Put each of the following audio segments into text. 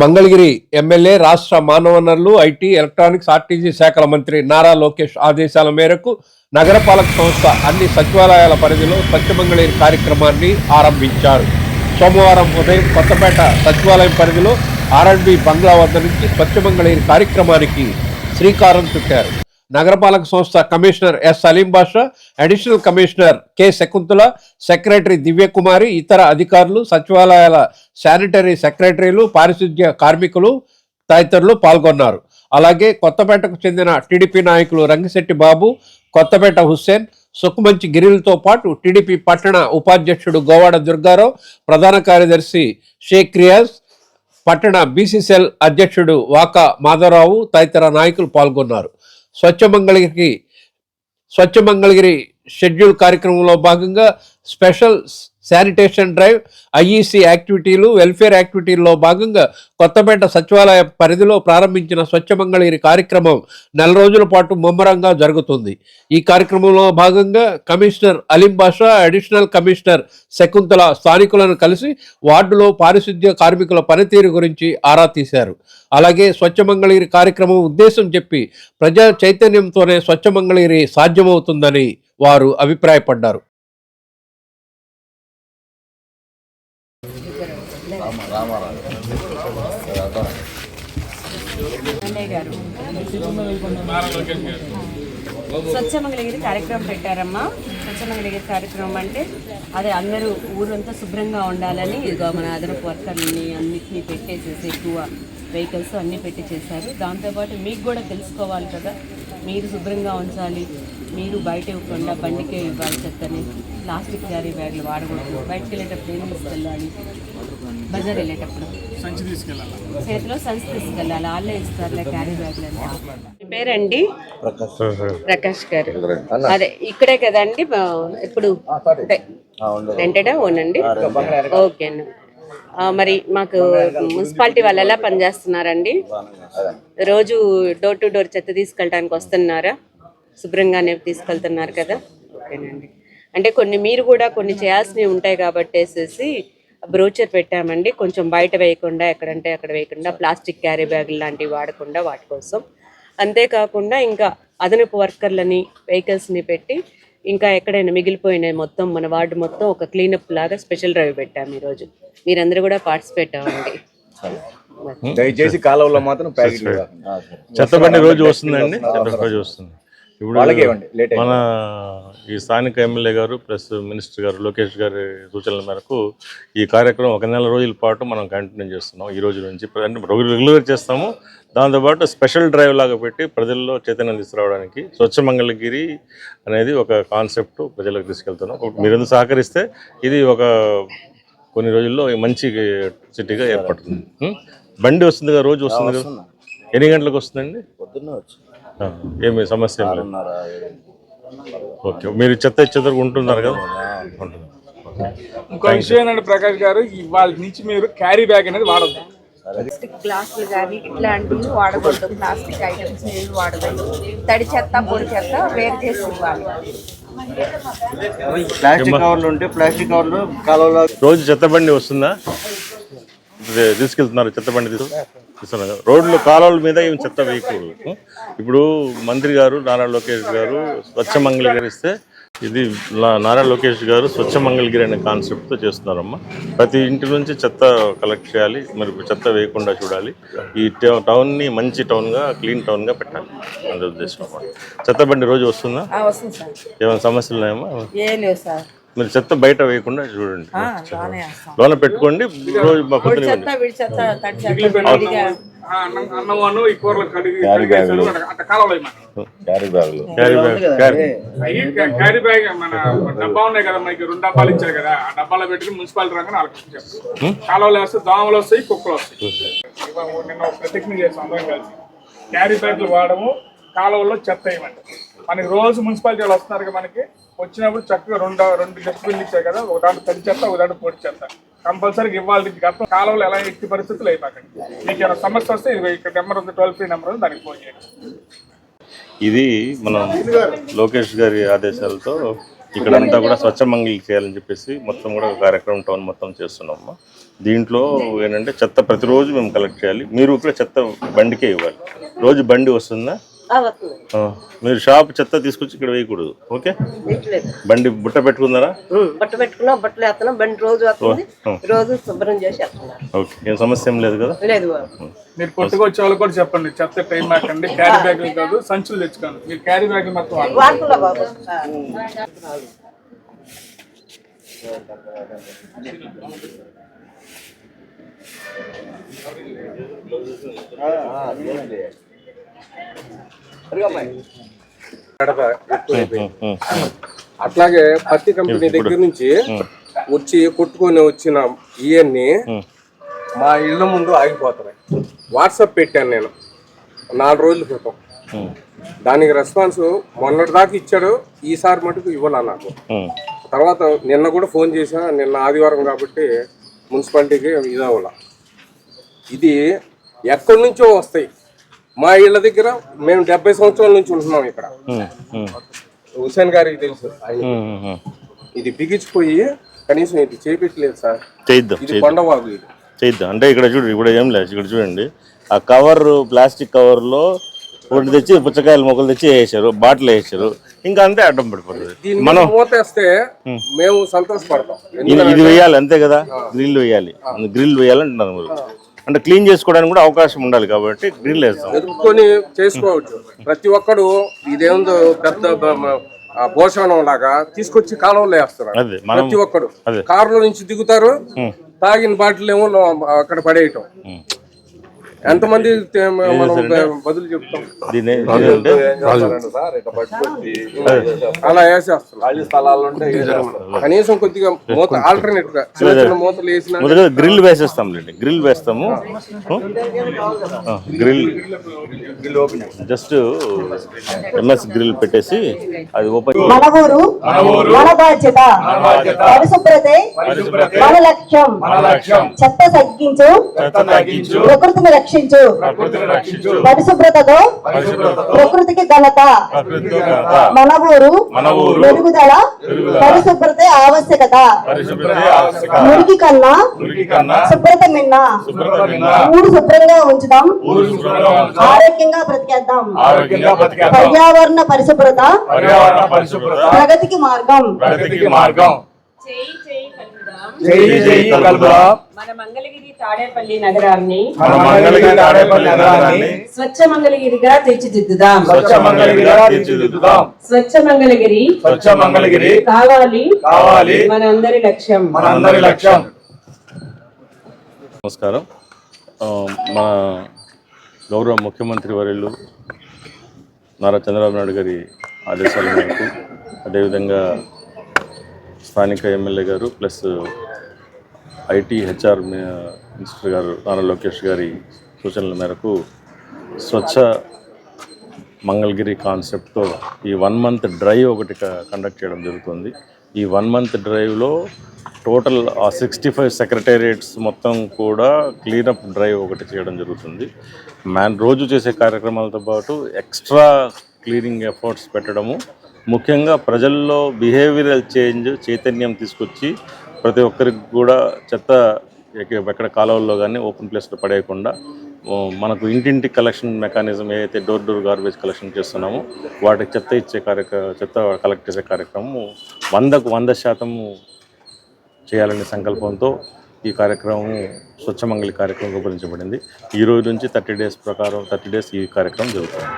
Mangalagiri MLA రాష్ట్ర మానవ వనరులు ఐటీ ఎలక్ట్రానిక్స్ ఆర్టీజీ శాఖల మంత్రి నారా లోకేష్ ఆదేశాల మేరకు నగరపాలక సంస్థ అన్ని సచివాలయాల పరిధిలో స్వచ్ఛమంగళగిరి కార్యక్రమాన్ని ఆరంభించారు. సోమవారం ఉదయం కొత్తపేట సచివాలయం పరిధిలో ఆర్ఎండ్బి బంగ్లా వద్ద నుంచి స్వచ్ఛమంగళగిరి కార్యక్రమానికి శ్రీకారం చుట్టారు. నగరపాలక సంస్థ commissioner S Saleem Basha additional commissioner K Shakuntala secretary Divyakumari ఇతర అధికారులు సచివాలయాల శానిటరీ సెక్రటరీలు పారిశుద్ధ్య కార్మికులు తదితరులు పాల్గొన్నారు. అలాగే కొత్తపేటకు చెందిన టీడీపీ నాయకులు రంగిశెట్టి బాబు కొత్తపేట హుస్సేన్ సుఖమంచి గిరిలతో పాటు టీడీపీ పట్టణ ఉపాధ్యక్షుడు గోవాడ దుర్గారావు ప్రధాన కార్యదర్శి షేక్ రియాజ్ పట్టణ బీసీసీఎల్ అధ్యక్షుడు వాకా మాధవరావు తదితర నాయకులు పాల్గొన్నారు. స్వచ్ఛ స్వచ్ఛమంగళగిరి స్వచ్ఛ మంగళగిరి షెడ్యూల్ కార్యక్రమంలో భాగంగా స్పెషల్ శానిటేషన్ డ్రైవ్ ఐఈసీ యాక్టివిటీలు వెల్ఫేర్ యాక్టివిటీల్లో భాగంగా కొత్తపేట సచివాలయ పరిధిలో ప్రారంభించిన స్వచ్ఛ మంగళగిరి కార్యక్రమం నెల రోజుల పాటు ముమ్మరంగా జరుగుతుంది. ఈ కార్యక్రమంలో భాగంగా commissioner Aleem Basha additional commissioner Shakuntala స్థానికులను కలిసి వార్డులో పారిశుద్ధ్య కార్మికుల పనితీరు గురించి ఆరా తీశారు. అలాగే స్వచ్ఛ మంగళగిరి కార్యక్రమం ఉద్దేశం చెప్పి ప్రజా చైతన్యంతోనే స్వచ్ఛ మంగళగిరి సాధ్యమవుతుందని వారు అభిప్రాయపడ్డారు. స్వచ్ఛ మంగళగిరి కార్యక్రమం పెట్టారమ్మా. స్వచ్ఛమంగళగిరి కార్యక్రమం అంటే అదే అందరూ ఊరంతా శుభ్రంగా ఉండాలని ఇదిగో మన అదనపు వర్కర్ని అన్నిటినీ పెట్టేసేసి ఎక్కువ వెహికల్స్ అన్నీ పెట్టి చేశారు దాంతోపాటు మీకు కూడా తెలుసుకోవాలి కదా మీరు శుభ్రంగా ఉంచాలి మీరు బయట ఇవ్వకుండా బండికే ఇవ్వాలి చెత్తని. ప్లాస్టిక్ క్యారీ బ్యాగులు వాడకూడదు. బయటకు వెళ్ళేటప్పుడు ఏం తీసుకెళ్ళాలి? బజార్ వెళ్ళేటప్పుడు. సంచి తీసుకెళ్ళాలి? చేతిలో సంచి తీసుకెళ్ళాలి? వాళ్ళే ఇస్తారులే క్యారీ బ్యాగ్లు పేరండి? ప్రకాష్. గారు. అదే ఇక్కడే కదండి ఇప్పుడు రెంటెడా ఓనండి. ఓకే అండి మరి మాకు మున్సిపాలిటీ వాళ్ళు ఎలా పనిచేస్తున్నారండి? రోజు డోర్ టు డోర్ చెత్త తీసుకెళ్ళడానికి వస్తున్నారా? శుభ్రంగానే తీసుకెళ్తున్నారు కదా. ఓకేనండి. అంటే కొన్ని మీరు కూడా కొన్ని చేయాల్సినవి ఉంటాయి కాబట్టి వేసేసి బ్రోచర్ పెట్టామండి. కొంచెం బయట వేయకుండా ఎక్కడంటే అక్కడ వేయకుండా ప్లాస్టిక్ క్యారీ బ్యాగులు లాంటివి వాడకుండా వాటి కోసం. అంతేకాకుండా ఇంకా అదనపు వర్కర్లని వెహికల్స్ని పెట్టి ఇంకా ఎక్కడైనా మిగిలిపోయిన మొత్తం మన వార్డు మొత్తం ఒక క్లీనప్ లాగా స్పెషల్ డ్రైవ్ పెట్టాము ఈరోజు. మీరందరూ కూడా పార్టిసిపేట్ అవ్వండి. దయచేసి కాలువలో మాత్రం ప్యాకెట్లు చెత్తబండి రోజు వస్తుందండి. రోజు వస్తుంది. ఇప్పుడు మన ఈ స్థానిక ఎమ్మెల్యే గారు ప్లస్ మినిస్టర్ గారు లోకేష్ గారి సూచనల మేరకు ఈ కార్యక్రమం ఒక నెల రోజుల పాటు మనం కంటిన్యూ చేస్తున్నాం. ఈ రోజు నుంచి రెగ్యులర్ చేస్తాము. దాంతోపాటు స్పెషల్ డ్రైవ్ లాగా పెట్టి ప్రజల్లో చైతన్యం తీసుకురావడానికి స్వచ్ఛ మంగళగిరి అనేది ఒక కాన్సెప్ట్ ప్రజలకు తీసుకెళ్తున్నాం. మీరు సహకరిస్తే ఇది ఒక కొన్ని రోజుల్లో మంచి సిటీగా ఏర్పడుతుంది? బండి వస్తుంది కదా రోజు వస్తుంది కదా? ఎన్ని గంటలకు వస్తుందండి? పొద్దున్న వచ్చి. ఏమి సమస్య ఏం లేదు. ఓకే. మీరు చెత్త ఇచ్చేదరకు ఉంటున్నారు కదా? ఉంటున్నారు ఓకే. ఇంకో విషయం ఏంటంటే ప్రకాష్ గారు ఇవాళ నుంచి మీరు క్యారీ బ్యాగ్ అనేది వాడద్దు. ప్లాస్టిక్ గ్లాసులు కానీ ఇట్లాంటివి వాడకూడదు. ప్లాస్టిక్ ఐటమ్స్ ఏవి వాడకూడదు. తడి చెత్త పొడి చెత్త వేరు చేసి ఇవ్వాలి. ప్లాస్టిక్ కవర్లు ఉంటే ప్లాస్టిక్ కవర్లు కాలువలో రోజు చెత్త బండి వస్తుందా? ఇది తీసుకెళ్తున్నారు చెత్త బండి తీసు కదా. రోడ్లు కాలువల మీద ఏమి చెత్త వేయకూడదు. ఇప్పుడు మంత్రి గారు నారా లోకేష్ గారు స్వచ్ఛ మంగళగిరి ఇస్తే ఇది నారా లోకేష్ గారు స్వచ్ఛ మంగళగిరి అనే కాన్సెప్ట్తో చేస్తున్నారమ్మా. ప్రతి ఇంటి నుంచి చెత్త కలెక్ట్ చేయాలి మరి చెత్త వేయకుండా చూడాలి. ఈ టౌన్ని మంచి టౌన్గా క్లీన్ టౌన్గా పెట్టాలి. అనే ఉద్దేశం చెత్త బండి రోజు వస్తుందా? ఏమైనా సమస్యలు ఉన్నాయమ్మా? ఏ మీరు చెత్త బయట వేయకుండా చూడండి. లోన పెట్టుకోండి రోజు మా పొద్దున మన క్యారీ బ్యాగులు. క్యారీ బ్యాగ్ క్యారీ అవి క్యారీ. బ్యాగ్ మన డబ్బా ఉన్నాయి కదా మనకి రెండు డబ్బాలు ఇచ్చారు కదా ఆ డబ్బాలో పెట్టుకుని మున్సిపాలిటీ రంగం కాలువలు వేస్తే దోమలు వస్తాయి కుక్కలు వస్తాయి. ఇవాళ నిన్న ఒక ప్రతిజ్ఞ చేసాం అందరం కలిసి. క్యారీ బ్యాగ్లు వాడము కాలువల్లో చెత్త మనకి రోజు మున్సిపాలిటీ వాళ్ళు వస్తున్నారు కదా మనకి వచ్చినప్పుడు చక్కగా రెండు రెండు డస్ట్బిన్లు ఇచ్చాయి కదా ఒక దాంట్లో తడి చెత్త ఒక దాంట్లో పొడి చెత్త. కంపల్సరీగా ఇవ్వాలి గతం కాలంలో ఎలా ఎట్టి పరిస్థితులు అయిపోకండి మీకు ఏమైనా సమస్య వస్తే ఇక్కడ నెంబర్ ఉంది టోల్ ఫ్రీ నెంబర్ ఉంది దానికి ఫోన్ చేయండి. ఇది మనం లోకేష్ గారి ఆదేశాలతో ఇక్కడంతా కూడా స్వచ్ఛమంగళి చేయాలని చెప్పేసి మొత్తం కూడా ఒక కార్యక్రమం టౌన్ మొత్తం చేస్తున్నాము దీంట్లో ఏంటంటే చెత్త ప్రతిరోజు మేము కలెక్ట్ చేయాలి. మీరు కూడా చెత్త బండికే ఇవ్వాలి. రోజు బండి వస్తుందా? మీరు షాప్ చెత్త తీసుకొచ్చి ఇక్కడ వేయకూడదు. ఓకే? బండి బుట్ట పెట్టుకున్నారా? బట్ట పెట్టుకున్నాం బట్టలు వేస్తున్నాం బండి రోజు వస్తుంది రోజు శుభ్రం చేసి ఓకే ఏం సమస్య ఏం లేదు కదా? లేదు మీరు కొట్టుకొచ్చే వాళ్ళు కూడా చెప్పండి చెత్త టైం మాకండి క్యారీ బ్యాగులు కాదు సంచులు తెచ్చుకోండి. మీరు క్యారీ బ్యాగులు మొత్తం గడప. అట్లాగే పత్తి కంపెనీ దగ్గర నుంచి వచ్చి కొట్టుకొని వచ్చిన ఇవన్నీ మా ఇళ్ళ ముందు ఆగిపోతున్నాయి. వాట్సాప్ పెట్టాను నేను నాలుగు రోజుల క్రితం. దానికి రెస్పాన్స్ మొన్నటి దాకా ఇచ్చాడు ఈసారి మటుకు ఇవ్వాల నాకు. తర్వాత నిన్న కూడా ఫోన్ చేసా నిన్న ఆదివారం కాబట్టి మున్సిపాలిటీకి ఇదవల ఇది ఎక్కడి నుంచో వస్తాయి. మా ఇళ్ళ దగ్గర మేము డెబ్బై సంవత్సరాల నుంచి ఉంటున్నాం ఇక్కడ. హుసేన్ గారికి తెలుసు. ఆయన ఇది బిగించిపోయి కనీసం ఇది చేపించలేదు సార్. చేద్దాం ఇది కొండవాగు ఇది. చేద్దాం అంటే ఇక్కడ చూడు ఇక్కడ ఏం లేదు. ఇక్కడ చూడండి. ఆ కవర్ ప్లాస్టిక్ కవర్లో ఒకటి తెచ్చి పుచ్చకాయల మొక్కలు తెచ్చి వేసారు బాటిల్ వేసారు. ఇంకా అంతే అడ్డం పడిపోతుంది. మీద మూతేస్తే మేము సంతోషపడతాం. ఇది ఇది వేయాలి అంతే కదా? గ్రిల్ వేయాలి. గ్రిల్ వేయాలంటున్నారు మీరు. అంటే క్లీన్ చేసుకోవడానికి కూడా అవకాశం ఉండాలి కాబట్టి గ్రిల్ వేస్తాం. ఎదుర్కొని చేసుకోవచ్చు. ప్రతి ఒక్కడు ఇదేందో పెద్ద భోషణం లాగా తీసుకొచ్చి కాలంలో వేస్తున్నారు మనం ప్రతి ఒక్కడు. కారులో నుంచి దిగుతారు తాగిన బాటిల్ ఏమో అక్కడ పడేయటం. ఎంతమంది మనం బదులు చెప్తాం. ఏంటంటే అలా ఉంటే కనీసం కొద్దిగా మూత ఆల్టర్నేట్గా చిన్న చిన్న మూతలు వేసిన గ్రిల్ వేసేస్తాం లేండి గ్రిల్ వేస్తాము. గ్రిల్. జస్ట్ ఎంఎస్ గ్రిల్ పెట్టేసి అది ఓపెన్ మన ఊరు మన బాధ్యత పరిశుభ్రతే మన లక్ష్యం చెత్త తగ్గించు. ప్రకృతిని రక్షించు. పరిశుభ్రతతో ప్రకృతికి ఘనత. మన ఊరు మెరుగుదల పరిశుభ్రతే ఆవశ్యకత. మురికి కన్నా శుభ్రత మిన్న ఊరు శుభ్రంగా ఉంచుదాం. ఆరోగ్యంగా బ్రతికేద్దాం. పర్యావరణ పరిశుభ్రత. ప్రగతికి మార్గం. చెయ్యి చెయ్యి కలుపుదాం మన మంగళగిరి తాడేపల్లి నగరాన్ని మన మంగళగిరి తాడేపల్లి నగరాన్ని స్వచ్ఛ మంగళగిరిగా తీర్చిదిద్దుదాం. స్వచ్ఛ మంగళగిరిగా తీర్చిదిద్దుదాం. స్వచ్ఛ మంగళగిరి స్వచ్ఛ మంగళగిరి కావాలి కావాలి మనందరి లక్ష్యం. మనందరి లక్ష్యం. నమస్కారం. మన గౌరవ ముఖ్యమంత్రి వర్యులు నారా చంద్రబాబు నాయుడు గారి ఆదేశాల మేరకు అదేవిధంగా స్థానిక ఎమ్మెల్యే గారు ప్లస్ ఐటీ హెచ్ఆర్ మినిస్టర్ గారు నారా లోకేష్ గారి సూచనల మేరకు స్వచ్ఛ మంగళగిరి కాన్సెప్ట్తో ఈ వన్ మంత్ డ్రైవ్ ఒకటి క- కండక్ట్ చేయడం జరుగుతుంది. ఈ వన్ మంత్ డ్రైవ్లో టోటల్ ఆ సిక్స్టీ ఫైవ్ సెక్రటేరియట్స్ మొత్తం కూడా క్లీనప్ డ్రైవ్ ఒకటి చేయడం జరుగుతుంది. మ్యాన్ రోజు చేసే కార్యక్రమాలతో పాటు ఎక్స్ట్రా క్లీనింగ్ ఎఫర్ట్స్ పెట్టడము ముఖ్యంగా ప్రజల్లో బిహేవియరల్ చేంజ్ చైతన్యం తీసుకొచ్చి ప్రతి ఒక్కరికి కూడా చెత్త ఎక్కడ కాలువల్లో కానీ ఓపెన్ ప్లేస్లో పడేయకుండా మనకు ఇంటింటి కలెక్షన్ మెకానిజం ఏదైతే డోర్ డోర్ గార్బేజ్ కలెక్షన్ చేస్తున్నామో వాటికి చెత్త ఇచ్చే కార్యక్ర చెత్త కలెక్ట్ చేసే కార్యక్రమం వందకు వంద శాతము చేయాలనే సంకల్పంతో ఈ కార్యక్రమం స్వచ్ఛమంగళి కార్యక్రమం రూపొందించబడింది. ఈ రోజు నుంచి థర్టీ డేస్ ప్రకారం థర్టీ డేస్ ఈ కార్యక్రమం జరుగుతుంది.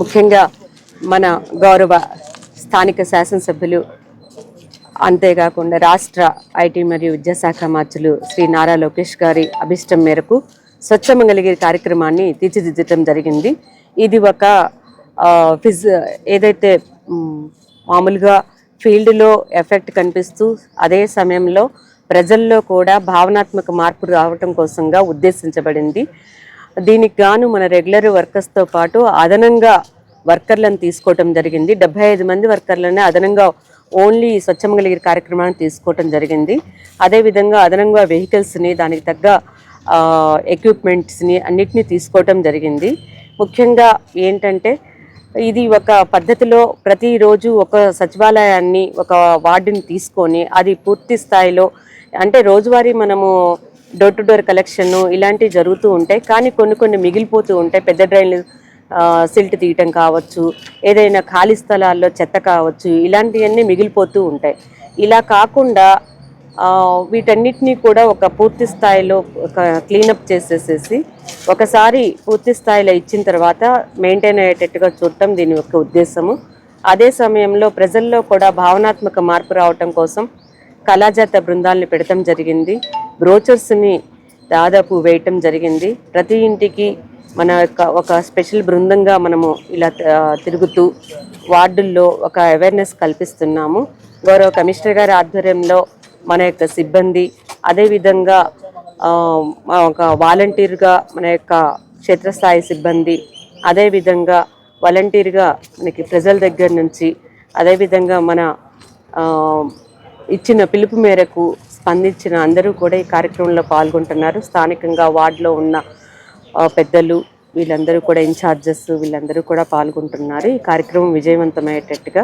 ముఖ్యంగా మన గౌరవ స్థానిక శాసనసభ్యులు అంతేకాకుండా రాష్ట్ర ఐటీ మరియు విద్యాశాఖ మార్చులు శ్రీ నారా లోకేష్ గారి అభిష్టం మేరకు స్వచ్ఛ కార్యక్రమాన్ని తీర్చిదిద్దటం జరిగింది. ఇది ఒక ఫిజ్ ఏదైతే మామూలుగా ఫీల్డ్లో ఎఫెక్ట్ కనిపిస్తూ అదే సమయంలో ప్రజల్లో కూడా భావనాత్మక మార్పు రావటం కోసంగా ఉద్దేశించబడింది. దీనికి గాను మన రెగ్యులర్ వర్కర్స్తో పాటు అదనంగా వర్కర్లను తీసుకోవటం జరిగింది. డెబ్బై ఐదు మంది వర్కర్లనే అదనంగా ఓన్లీ స్వచ్ఛమంగళగిరి కార్యక్రమాన్ని తీసుకోవటం జరిగింది. అదేవిధంగా అదనంగా వెహికల్స్ని దానికి తగ్గ ఎక్విప్మెంట్స్ని అన్నిటినీ తీసుకోవటం జరిగింది. ముఖ్యంగా ఏంటంటే ఇది ఒక పద్ధతిలో ప్రతిరోజు ఒక సచివాలయాన్ని ఒక వార్డుని తీసుకొని అది పూర్తి స్థాయిలో అంటే రోజువారీ మనము డోర్ టు డోర్ కలెక్షన్ ఇలాంటివి జరుగుతూ ఉంటాయి. కానీ కొన్ని కొన్ని మిగిలిపోతూ ఉంటాయి. పెద్ద డ్రైన్లు సిల్ట్ తీయటం కావచ్చు ఏదైనా ఖాళీ స్థలాల్లో చెత్త కావచ్చు ఇలాంటివన్నీ మిగిలిపోతూ ఉంటాయి. ఇలా కాకుండా వీటన్నిటినీ కూడా ఒక పూర్తి స్థాయిలో ఒక క్లీనప్ చేసేసేసి ఒకసారి పూర్తి స్థాయిలో ఇచ్చిన తర్వాత మెయింటైన్ అయ్యేటట్టుగా చూడటం దీని యొక్క ఉద్దేశము. అదే సమయంలో ప్రజల్లో కూడా భావనాత్మక మార్పు రావటం కోసం కళాజాత బృందాలను పెడటం జరిగింది. బ్రోచర్స్ని దాదాపు వేయటం జరిగింది. ప్రతి ఇంటికి మన యొక్క ఒక స్పెషల్ బృందంగా మనము ఇలా తిరుగుతూ వార్డుల్లో ఒక అవేర్నెస్ కల్పిస్తున్నాము. గౌరవ కమిషనర్ గారి ఆధ్వర్యంలో మన యొక్క సిబ్బంది అదేవిధంగా ఒక వాలంటీర్గా మన యొక్క క్షేత్రస్థాయి సిబ్బంది అదేవిధంగా వాలంటీర్గా మనకి ప్రజల దగ్గర నుంచి అదేవిధంగా మన ఇచ్చిన పిలుపు మేరకు స్పందించిన అందరూ కూడా ఈ కార్యక్రమంలో పాల్గొంటున్నారు. స్థానికంగా వార్డులో ఉన్న పెద్దలు వీళ్ళందరూ కూడా ఇన్ఛార్జెస్ వీళ్ళందరూ కూడా పాల్గొంటున్నారు. ఈ కార్యక్రమం విజయవంతమయ్యేటట్టుగా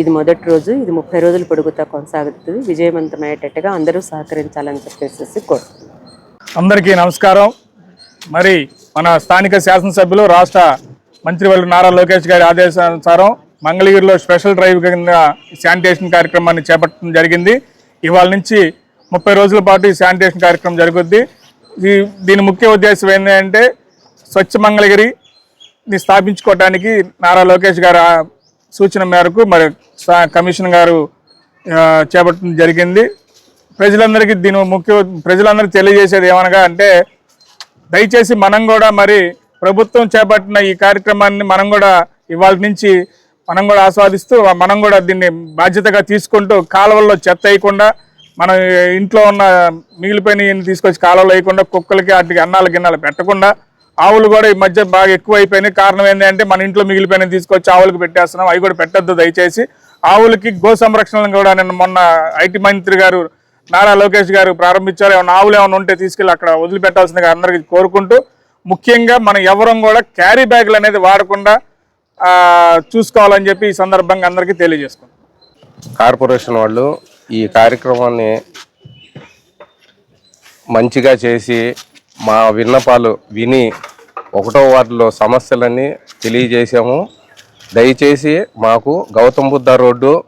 ఇది మొదటి రోజు ఇది ముప్పై రోజులు పొడుగుతా కొనసాగుతుంది. విజయవంతమయ్యేటట్టుగా అందరూ సహకరించాలని చెప్పేసి కోరుతున్నాను అందరికీ నమస్కారం. మరి మన స్థానిక శాసనసభ్యులు రాష్ట్ర మంత్రివర్యులు నారా లోకేష్ గారి ఆదేశానుసారం మంగళగిరిలో స్పెషల్ డ్రైవ్ కింద శానిటేషన్ కార్యక్రమాన్ని చేపట్టడం జరిగింది. ఇవాళ నుంచి ముప్పై రోజుల పాటు ఈ శానిటేషన్ కార్యక్రమం జరుగుద్ది. ఈ దీని ముఖ్య ఉద్దేశం ఏంటంటే స్వచ్ఛ మంగళగిరిని స్థాపించుకోవడానికి నారా లోకేష్ గారు సూచన మేరకు మరి సా- కమిషన్ గారు చేపట్టడం జరిగింది. ప్రజలందరికీ దీని ముఖ్య ప్రజలందరికీ తెలియజేసేది ఏమనగా అంటే దయచేసి మనం కూడా మరి ప్రభుత్వం చేపట్టిన ఈ కార్యక్రమాన్ని మనం కూడా ఇవాళ నుంచి మనం కూడా ఆస్వాదిస్తూ మనం కూడా దీన్ని బాధ్యతగా తీసుకుంటూ కాలువల్లో చెత్త వేయకుండా మన ఇంట్లో ఉన్న మిగిలిపోయిన తీసుకొచ్చి కాలువ వేయకుండా కుక్కలకి వాటికి అన్నాలు గిన్నాలు పెట్టకుండా ఆవులు కూడా ఈ మధ్య బాగా ఎక్కువ అయిపోయినాయి కారణం ఏంటంటే మన ఇంట్లో మిగిలిపోయిన తీసుకొచ్చి ఆవులకు పెట్టేస్తున్నాం. అవి కూడా పెట్టద్దు దయచేసి. ఆవులకి గో సంరక్షణను కూడా నిన్న మొన్న ఐటీ మంత్రి గారు నారా లోకేష్ గారు ప్రారంభించారు. ఏమైనా ఆవులు ఏమైనా ఉంటే తీసుకెళ్ళి అక్కడ వదిలిపెట్టాల్సిందిగా అందరికీ కోరుకుంటూ ముఖ్యంగా మనం ఎవరం కూడా క్యారీ బ్యాగులు అనేది వాడకుండా చూసుకోవాలని చెప్పి ఈ సందర్భంగా అందరికీ తెలియజేసుకుంటాం కార్పొరేషన్ వాళ్ళు ఈ కార్యక్రమాన్ని మంచిగా చేసి మా విన్నపాలు విని ఒకటో వార్డులో సమస్యలన్నీ తెలియజేసాము దయచేసి మాకు గౌతమ్ బుద్ధ రోడ్డు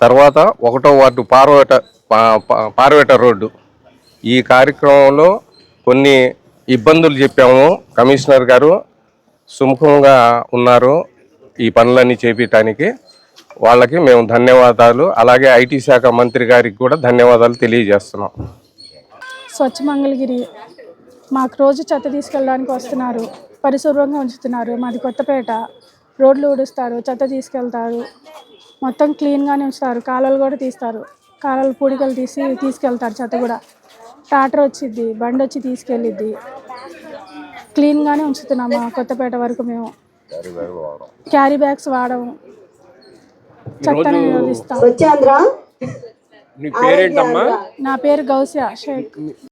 తర్వాత ఒకటో వార్డు పార్వేట పా- పార్వేట రోడ్డు. ఈ కార్యక్రమంలో కొన్ని ఇబ్బందులు చెప్పాము. కమిషనర్ గారు సుముఖంగా ఉన్నారు ఈ పనులన్నీ చేపించడానికి వాళ్ళకి మేము ధన్యవాదాలు. అలాగే ఐటీ శాఖ మంత్రి గారికి కూడా ధన్యవాదాలు తెలియజేస్తున్నాం. స్వచ్ఛ మంగళగిరి మాకు రోజు చెత్త తీసుకెళ్ళడానికి వస్తున్నారు. పరిశుభ్రంగా ఉంచుతున్నారు. మాది కొత్తపేట. రోడ్లు ఊడుస్తారు. చెత్త తీసుకెళ్తారు. మొత్తం క్లీన్గానే ఉంచుతారు. కాలువలు కూడా తీస్తారు. కాలువలు పూడికలు తీసి తీసుకెళ్తారు చెత్త కూడా. ట్రాక్టర్ వచ్చింది బండి వచ్చి తీసుకెళ్ళిద్ది. క్లీన్గానే ఉంచుతున్నాము మా కొత్తపేట వరకు మేము. క్యారీ బ్యాగ్స్ వాడము. స్వచ్ఛాంధ్ర నీ పేరేంటమ్మా? నా పేరు గౌసియా షేక్.